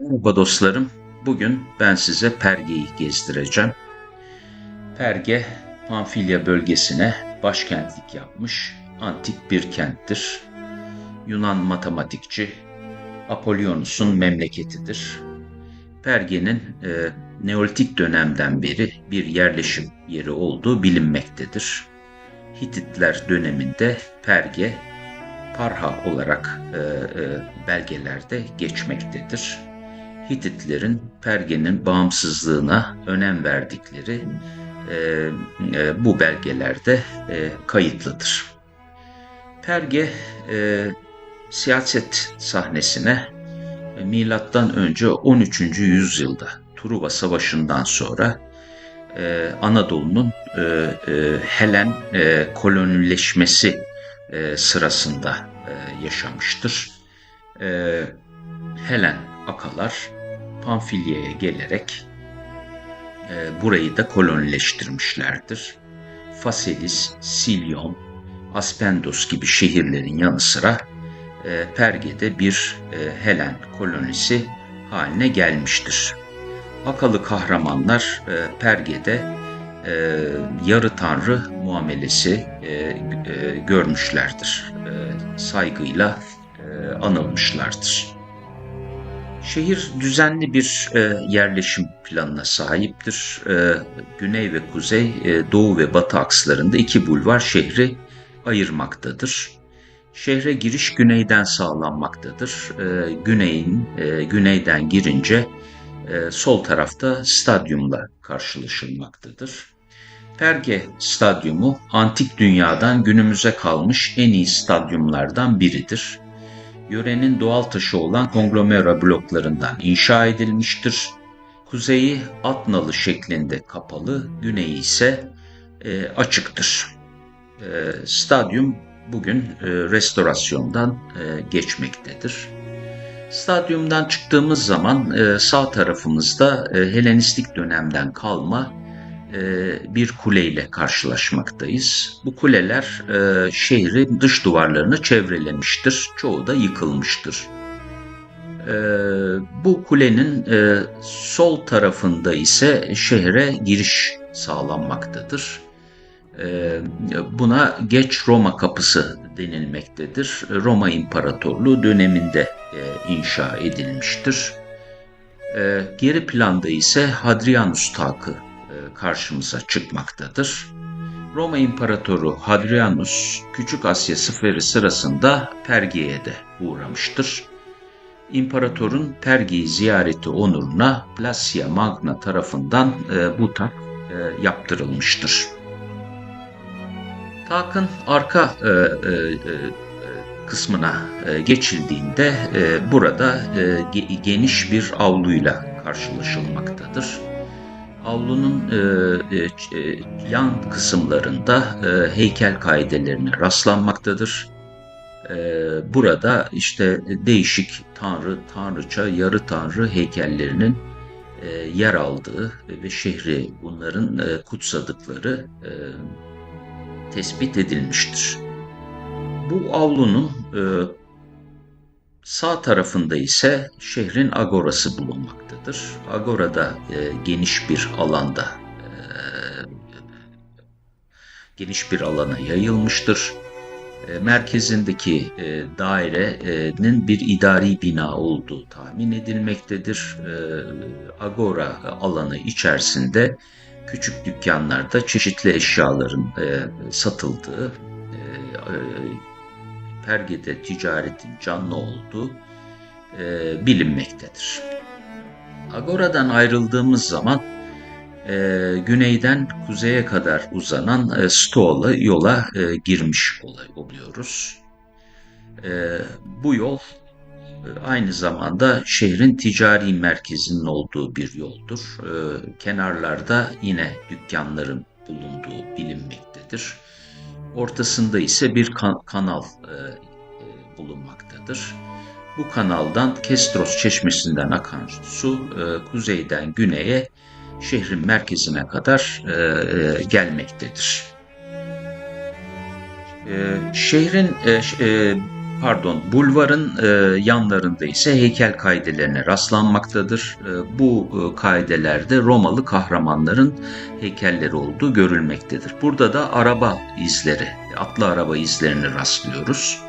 Merhaba dostlarım. Bugün ben size Perge'yi gezdireceğim. Perge, Pamfilya bölgesine başkentlik yapmış antik bir kenttir. Yunan matematikçi Apollonius'un memleketidir. Perge'nin e, Neolitik dönemden beri bir yerleşim yeri olduğu bilinmektedir. Hititler döneminde Perge, Parha olarak e, e, belgelerde geçmektedir. Hititlerin Perge'nin bağımsızlığına önem verdikleri e, e, bu belgelerde e, kayıtlıdır. Perge e, siyaset sahnesine e, milattan önce 13. yüzyılda Truva Savaşı'ndan sonra e, Anadolu'nun e, e, Helen e, kolonileşmesi e, sırasında e, yaşamıştır. E, Helen akalar Pamfilya'ya gelerek e, burayı da kolonileştirmişlerdir. Faselis, Silyon, Aspendos gibi şehirlerin yanı sıra e, Perge'de bir e, Helen kolonisi haline gelmiştir. Akalı kahramanlar e, Perge'de e, yarı tanrı muamelesi e, e, görmüşlerdir. E, saygıyla e, anılmışlardır. Şehir düzenli bir e, yerleşim planına sahiptir. E, güney ve kuzey, e, doğu ve batı akslarında iki bulvar şehri ayırmaktadır. Şehre giriş güneyden sağlanmaktadır. E, güneyin e, güneyden girince e, sol tarafta stadyumla karşılaşılmaktadır. Perge Stadyumu antik dünyadan günümüze kalmış en iyi stadyumlardan biridir. Yörenin doğal taşı olan konglomera bloklarından inşa edilmiştir. Kuzeyi at nalı şeklinde kapalı, güneyi ise e, açıktır. E, stadyum bugün e, restorasyondan e, geçmektedir. Stadyumdan çıktığımız zaman e, sağ tarafımızda e, Helenistik dönemden kalma bir kuleyle karşılaşmaktayız. Bu kuleler e, şehrin dış duvarlarını çevrelemiştir. Çoğu da yıkılmıştır. E, bu kulenin e, sol tarafında ise şehre giriş sağlanmaktadır. E, buna Geç Roma Kapısı denilmektedir. Roma İmparatorluğu döneminde e, inşa edilmiştir. E, geri planda ise Hadrianus Takı e, karşımıza çıkmaktadır. Roma İmparatoru Hadrianus Küçük Asya seferi sırasında Perge'ye de uğramıştır. İmparatorun Perge'yi ziyareti onuruna Placia Magna tarafından e, bu tak e, yaptırılmıştır. Takın arka e, e, e, kısmına e, geçildiğinde e, burada e, ge- geniş bir avluyla karşılaşılmaktadır. Avlunun e, e, e, yan kısımlarında e, heykel kaidelerine rastlanmaktadır. E, burada işte değişik tanrı, tanrıça, yarı tanrı heykellerinin e, yer aldığı ve şehri bunların e, kutsadıkları e, tespit edilmiştir. Bu avlunun e, sağ tarafında ise şehrin agorası bulunmaktadır. Agorada e, geniş bir alanda e, geniş bir alana yayılmıştır. E, merkezindeki e, dairenin bir idari bina olduğu tahmin edilmektedir. E, agora alanı içerisinde küçük dükkanlarda çeşitli eşyaların e, satıldığı, e, e, Perge'de ticaretin canlı olduğu e, bilinmektedir. Agora'dan ayrıldığımız zaman e, güneyden kuzeye kadar uzanan e, Stoğla yola e, girmiş olay oluyoruz. E, bu yol e, aynı zamanda şehrin ticari merkezinin olduğu bir yoldur. E, kenarlarda yine dükkanların bulunduğu bilinmektedir. Ortasında ise bir kan- kanal e, bulunmaktadır. Bu kanaldan Kestros çeşmesinden akan su e, kuzeyden güneye şehrin merkezine kadar e, e, gelmektedir. E, şehrin e, e, pardon bulvarın e, yanlarında ise heykel kaidelerine rastlanmaktadır. E, bu e, kaidelerde Romalı kahramanların heykelleri olduğu görülmektedir. Burada da araba izleri, atlı araba izlerini rastlıyoruz.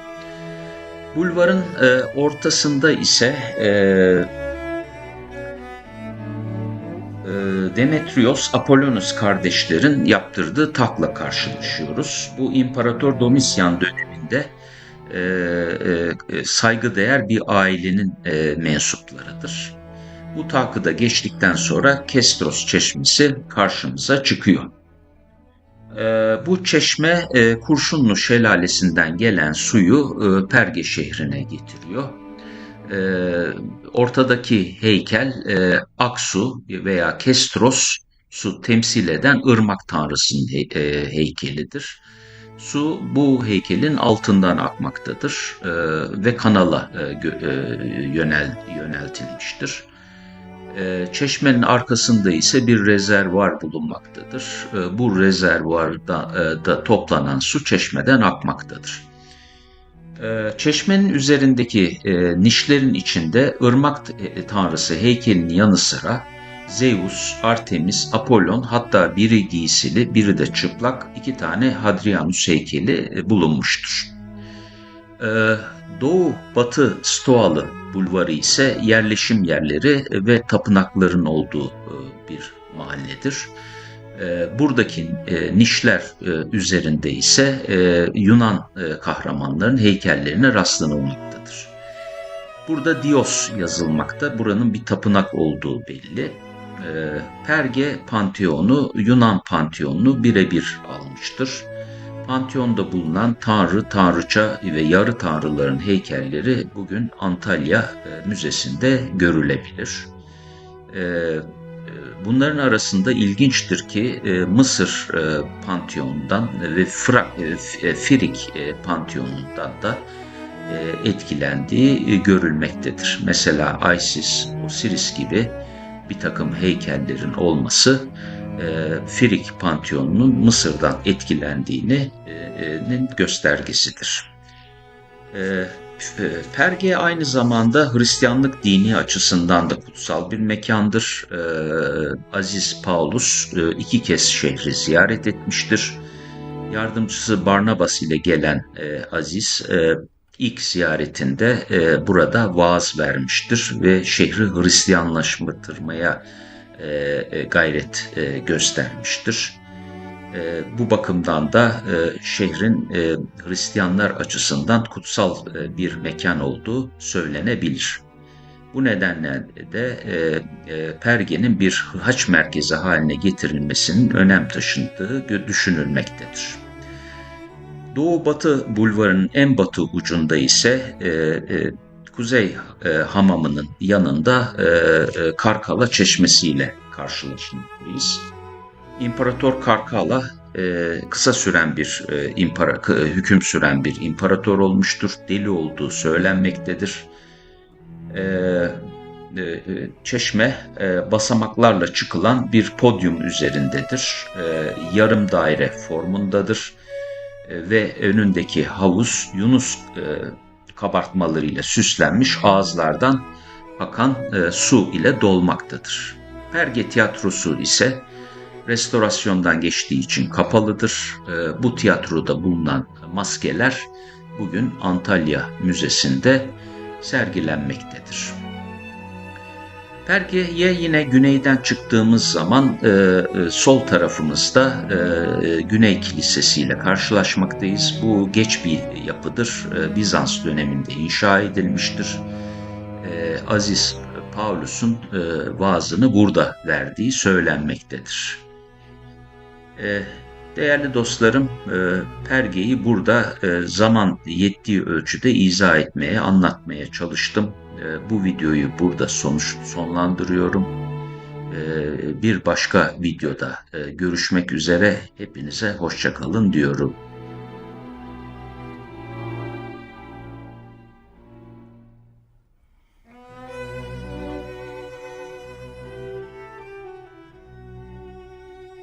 Bulvarın e, ortasında ise e, e, Demetrios Apollonus kardeşlerin yaptırdığı takla karşılaşıyoruz. Bu İmparator Domitian döneminde e, e, saygıdeğer bir ailenin e, mensuplarıdır. Bu takıda geçtikten sonra Kestros çeşmesi karşımıza çıkıyor. E, bu çeşme e, Kurşunlu şelalesinden gelen suyu e, Perge şehrine getiriyor. E, ortadaki heykel e, Aksu veya Kestros su temsil eden ırmak tanrısının he, e, heykelidir. Su bu heykelin altından akmaktadır e, ve kanala e, e, yönel, yöneltilmiştir. E, çeşmenin arkasında ise bir rezervuar bulunmaktadır. E, bu rezervuarda e, da toplanan su çeşmeden akmaktadır. E, çeşmenin üzerindeki e, nişlerin içinde ırmak e, tanrısı heykelinin yanı sıra Zeus, Artemis, Apollon hatta biri giysili biri de çıplak iki tane Hadrianus heykeli bulunmuştur. Ee, Doğu Batı Stoalı bulvarı ise yerleşim yerleri ve tapınakların olduğu e, bir mahalledir. E, buradaki nişler üzerinde ise Yunan kahramanların heykellerine rastlanılmaktadır. Burada Dios yazılmakta, buranın bir tapınak olduğu belli. Ee, Perge Panteonu Yunan Panteonunu birebir almıştır. Panteonda bulunan tanrı, tanrıça ve yarı tanrıların heykelleri bugün Antalya e, Müzesi'nde görülebilir. Ee, e, bunların arasında ilginçtir ki e, Mısır Panteonundan ve Firik Panteonundan da etkilendiği görülmektedir. Mesela Isis, Osiris gibi bir takım heykellerin olması e, Firik Panteonu'nun Mısır'dan etkilendiğinin e, göstergesidir. E, Perge aynı zamanda Hristiyanlık dini açısından da kutsal bir mekandır. E, Aziz Paulus e, iki kez şehri ziyaret etmiştir. Yardımcısı Barnabas ile gelen e, Aziz e, ilk ziyaretinde e, burada vaaz vermiştir ve şehri Hristiyanlaştırmaya e, e, gayret e, göstermiştir. E, bu bakımdan da e, şehrin e, Hristiyanlar açısından kutsal e, bir mekan olduğu söylenebilir. Bu nedenle de e, e, Perge'nin bir haç merkezi haline getirilmesinin önem taşındığı düşünülmektedir. Doğu-Batı bulvarının en batı ucunda ise e, e, Kuzey e, Hamamı'nın yanında e, e, Karkala Çeşmesi ile karşılaşmalıyız. İmparator Karkala e, kısa süren bir e, impara, hüküm süren bir imparator olmuştur. Deli olduğu söylenmektedir. E, e, e, çeşme e, basamaklarla çıkılan bir podyum üzerindedir. E, yarım daire formundadır e, ve önündeki havuz Yunus e, kabartmalarıyla süslenmiş ağızlardan akan e, su ile dolmaktadır. Perge tiyatrosu ise restorasyondan geçtiği için kapalıdır. Bu tiyatroda bulunan maskeler bugün Antalya Müzesi'nde sergilenmektedir. Perge'ye yine güneyden çıktığımız zaman e, e, sol tarafımızda e, e, Güney Kilisesi ile karşılaşmaktayız. Bu geç bir yapıdır. E, Bizans döneminde inşa edilmiştir. E, Aziz Paulus'un e, vaazını burada verdiği söylenmektedir. E, değerli dostlarım, e, Perge'yi burada e, zaman yettiği ölçüde izah etmeye, anlatmaya çalıştım. Ee, bu videoyu burada sonuç sonlandırıyorum. Ee, bir başka videoda e, görüşmek üzere. Hepinize hoşçakalın diyorum.